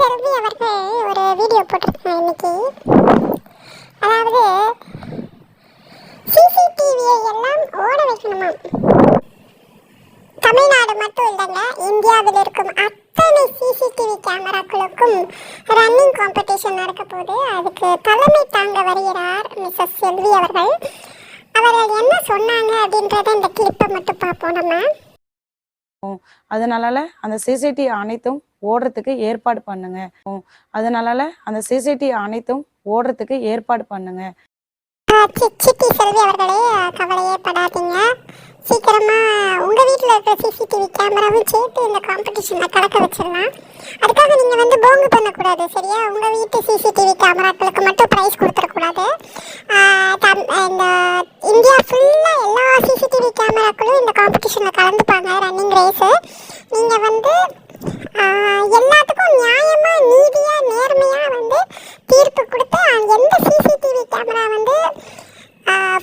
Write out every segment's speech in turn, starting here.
செல்வி அவர்கள் ஒரு வீடியோ போட்டிருக்காங்க இன்னைக்கு. அதாவது சிசிடிவியை எல்லாம் ஓட வைக்கணுமா? தமிழ்நாடு மட்டும் இல்லைங்க இந்தியாவில் இருக்கும் அத்தனை சிசிடிவி கேமராக்களுக்கும் ரன்னிங் காம்படிஷன் நடக்க போகுது. அதுக்கு தலைமை தாங்க வருகிறார் மிஸ்ஸஸ் செல்வி அவர்கள். அவர்கள் என்ன சொன்னாங்க அப்படின்றத இந்த கிளிப்பை மட்டும் பார்ப்போம் நம்ம. அதனால அந்த சிசிடி அனைத்தும் ஓடுறதுக்கு ஏற்பாடு பண்ணுங்க. உம், அதனால அந்த சிசிடி அனைத்தும் ஓடுறதுக்கு ஏற்பாடு பண்ணுங்க. ஆஹ் சி- சிட்டி செல்வி அவர்களே ஆஹ் கவலையே படாதீங்க. சீக்கிரமா உங்க வீட்டில் இருக்கிற சிசிடிவி கேமராவும் சேர்த்து இந்த காம்படிஷன்ல கலக்க வச்சிடலாம். அதுக்காக நீங்க வந்து போங்கு பண்ணக்கூடாது சரியா? உங்க வீட்டு சிசிடிவி கேமராக்களுக்கு மட்டும் ப்ரைஸ் கொடுத்துடக்கூடாது. ஆஹ் இந்த இந்தியா ஃபுல்லாக எல்லா சிசிடிவி கேமராக்களும் இந்த காம்படிஷனில் கலந்துப்பாங்க ரன்னிங் ரேஸு நீங்கள் வந்து எல்லாத்துக்கும் நியாயமாக நீதியாக நேர்மையாக வந்து தீர்ப்பு கொடுத்து எந்த சிசிடிவி கேமரா வந்து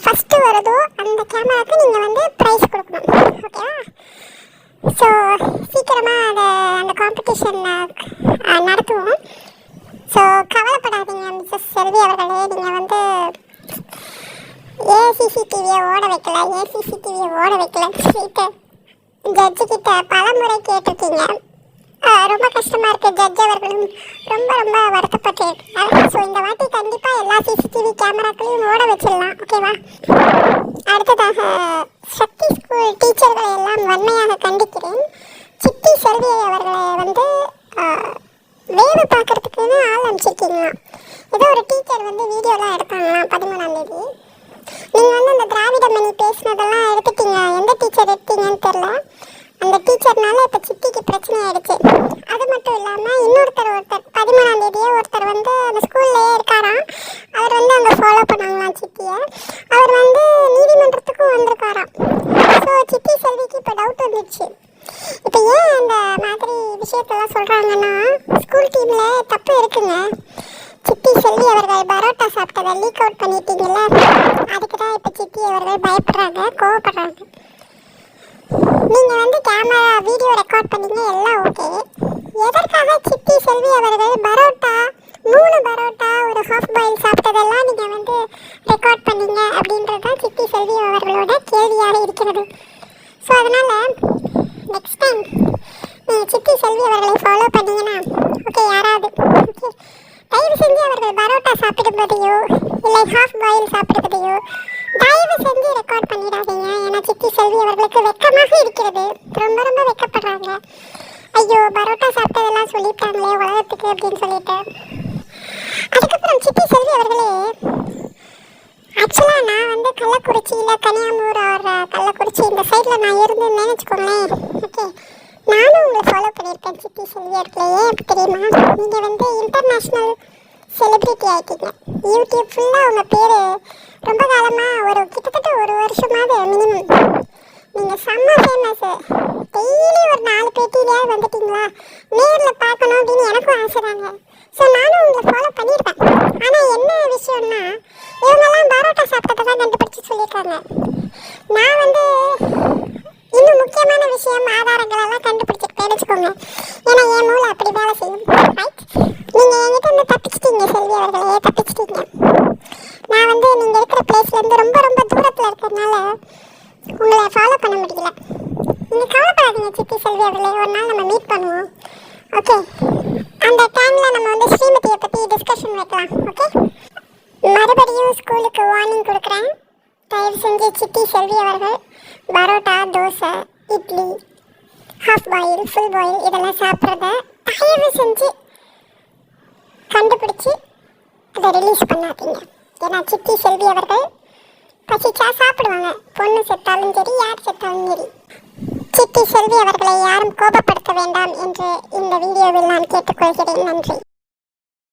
ஃபஸ்ட்டு வருதோ அந்த கேமராவுக்கு நீங்கள் வந்து ப்ரைஸ் கொடுக்கணும். ஓகேவா ஸோ சீக்கிரமாக அதை அந்த காம்படிஷனில் நடத்துவோம். ஸோ கவலைப்படாதீங்க மிஸ்ஸஸ் செல்வி அவர்களே. நீங்கள் சிசிடிவியை ஓட வைக்கல ஏன் சிசிடிவியை ஓட வைக்கலன்னு சொல்லிட்டு ஜட்ஜு கிட்ட பல முறை கேட்டிருக்கீங்க ரொம்ப கஷ்டமாக இருக்குது ஜட்ஜ் அவர்களும். ரொம்ப ரொம்ப வருத்தப்பட்டிருக்காங்க ஸோ இந்த வாட்டி கண்டிப்பாக எல்லா சிசிடிவி கேமராக்களையும் ஓட வச்சிடலாம் ஓகேவா அடுத்ததாக சக்தி ஸ்கூல் டீச்சர்களை எல்லாம் வன்மையாக கண்டிக்கிறேன். சித்தி செல்வி அவர்களை வந்து ஆஹ், வேவு பார்க்கறதுக்குன்னு ஆள் அனுப்பிச்சிருக்கீங்களா? ஏதோ ஒரு டீச்சர் வந்து வீடியோலாம் எடுப்பாங்களாம் பதிமூணு தேதி நீங்க வந்து அந்த திராவிட மணி பேசினதெல்லாம் எடுத்துட்டீங்க எந்த டீச்சர் எடுத்தீங்கன்னு தெரியல அந்த டீச்சர்னால இப்போ சித்திக்கு பிரச்சனை ஆயிடுச்சு. அது மட்டும் இல்லாமல் இன்னொருத்தர் ஒருத்தர் பதிமூணாம் தேதியே ஒருத்தர் வந்து அந்த ஸ்கூல்லையே இருக்காராம். அவர் வந்து அங்கே ஃபாலோ பண்ணாங்களாம் சித்தியை. அவர் வந்து நீதிமன்றத்துக்கும் வந்திருக்காராம். ஸோ சித்தி செல்விக்கு இப்போ டவுட் வந்துடுச்சு இப்போ ஏன் அந்த மாதிரி விஷயத்தெல்லாம் சொல்கிறாங்கன்னா ஸ்கூல் டீமில் தப்பு இருக்குங்க. சித்தி செல்வி அவர்கள் பரோட்டா சாப்பிட்டதை லீக் அவுட் பண்ணிட்டீங்கல்ல. அதுக்கு தான் இப்போ சித்தி அவர்கள் பயப்படுறாங்க கோவப்படுறாங்க. நீங்க வந்து கேமரா வீடியோ ரெக்கார்ட் பண்ணீங்க எல்லாம் ஓகே எதற்காக சித்தி செல்வி அவர்கள் பரோட்டா மூணு பரோட்டா ஒரு ஹாஃப் பாயில் சாப்பிட்டதெல்லாம் நீங்க வந்து ரெக்கார்ட் பண்ணீங்க அப்படின்றது தான் சித்தி செல்வி அவர்களோட கேள்வியாக இருக்கிறது. ஸோ அதனால நெக்ஸ்ட் டைம் நீங்கள் சித்தி செல்வி அவர்களை ஃபாலோ பண்ணீங்கன்னா ஓகே யாராவது ஓகே தயவு செஞ்சு அவர்கள் பரோட்டா சாப்பிடுவதையோ இல்லை ஹாஃப் பாயில் சாப்பிடுவதையோ தயவு செஞ்சு ரெக்கார்ட் பண்ணிடாதீங்க. ஏன்னா சித்தி செல்வி அவர்களுக்கு வெக்கமாக இருக்கிறது. ரொம்ப ரொம்ப வெக்கப்படுறாங்க. ஐயோ பரோட்டா சாப்பிட்டதெல்லாம் சொல்லிட்டாங்களே உலகத்துக்கு அப்படின்னு சொல்லிட்டு. அதுக்கப்புறம் சித்தி செல்வி அவர்களே ஆக்சுவலாக நான் வந்து கள்ளக்குறிச்சியில் கன்னியாகுமரி ஒரு கள்ளக்குறிச்சி இந்த சைடில் நான் இருந்தேன்னு நினச்சிக்கோங்களேன். ஓகே நானும் உங்களை ஃபாலோ பண்ணியிருக்கேன் சித்தி செல்வி அவர்களே. ஏன் தெரியுமா? நீங்கள் வந்து இன்டர்நேஷ்னல் செலிப்ரிட்டி ஆகிட்டீங்க யூடியூப் ஃபுல்லாக உங்கள் பேர் ரொம்ப காலமாக ஒரு கிட்டத்தட்ட ஒரு வருஷமாவது மினிமம் நீங்கள் செம்ம ஃபேமஸ் டெய்லி ஒரு நாலு பேட்டியிலேயே வந்துட்டீங்களா? நேரில் பார்க்கணும் அப்படின்னு எனக்கும் ஆசை தாங்க ஸோ நானும் உங்களை ஃபாலோ பண்ணியிருப்பேன் ஆனால் என்ன விஷயம்னா இவங்கெல்லாம் பரோட்டா சாப்பிட்டதை தான் கண்டுபிடிச்சி சொல்லியிருக்காங்க. நான் வந்து இன்னும் முக்கியமான விஷயம் ஆதாரங்கள் எல்லாம் கண்டுபிடிச்சிருக்கேன்னு வச்சுக்கோங்க. ஏன்னா என் மூளை அப்படி வேலை செய்யும் ரைட் நீங்கள் என்கிட்ட இருந்து தப்பிச்சிட்டீங்க செல்வி அவர்களே தப்பிச்சிட்டீங்க நான் வந்து நீங்கள் இருக்கிற பிளேஸ்லேருந்து ரொம்ப ரொம்ப தூரத்தில் இருக்கிறதுனால உங்களை ஃபாலோ பண்ண முடியல. நீங்கள் கவலைப்படாதீங்க சித்தி செல்வி அவர்களே ஒரு நாள் நம்ம மீட் பண்ணுவோம். ஓகே அந்த டைமில் நம்ம வந்து ஸ்ரீமதியை பற்றி டிஸ்கஷன் வைக்கலாம். ஓகே மறுபடியும் ஸ்கூலுக்கு வார்னிங் கொடுக்குறேன். தயவு செஞ்சு சித்தி செல்வி அவர்கள் parotta dosa idli half boil full boil இதெல்லாம் சாப்பிட்றத தயவு செஞ்சு கண்டுபிடிச்சி அதை ரிலீஸ் பண்ணாதீங்க. ஏன்னா சித்தி செல்வி அவர்கள் பசிச்சா சாப்பிடுவாங்க. பொண்ணு செத்தாலும் சரி யார் செத்தாலும் சரி. சித்தி செல்வி அவர்களை யாரும் கோபப்படுத்த வேண்டாம் என்று இந்த வீடியோவில் நான் கேட்டுக்கொள்கிறேன். நன்றி.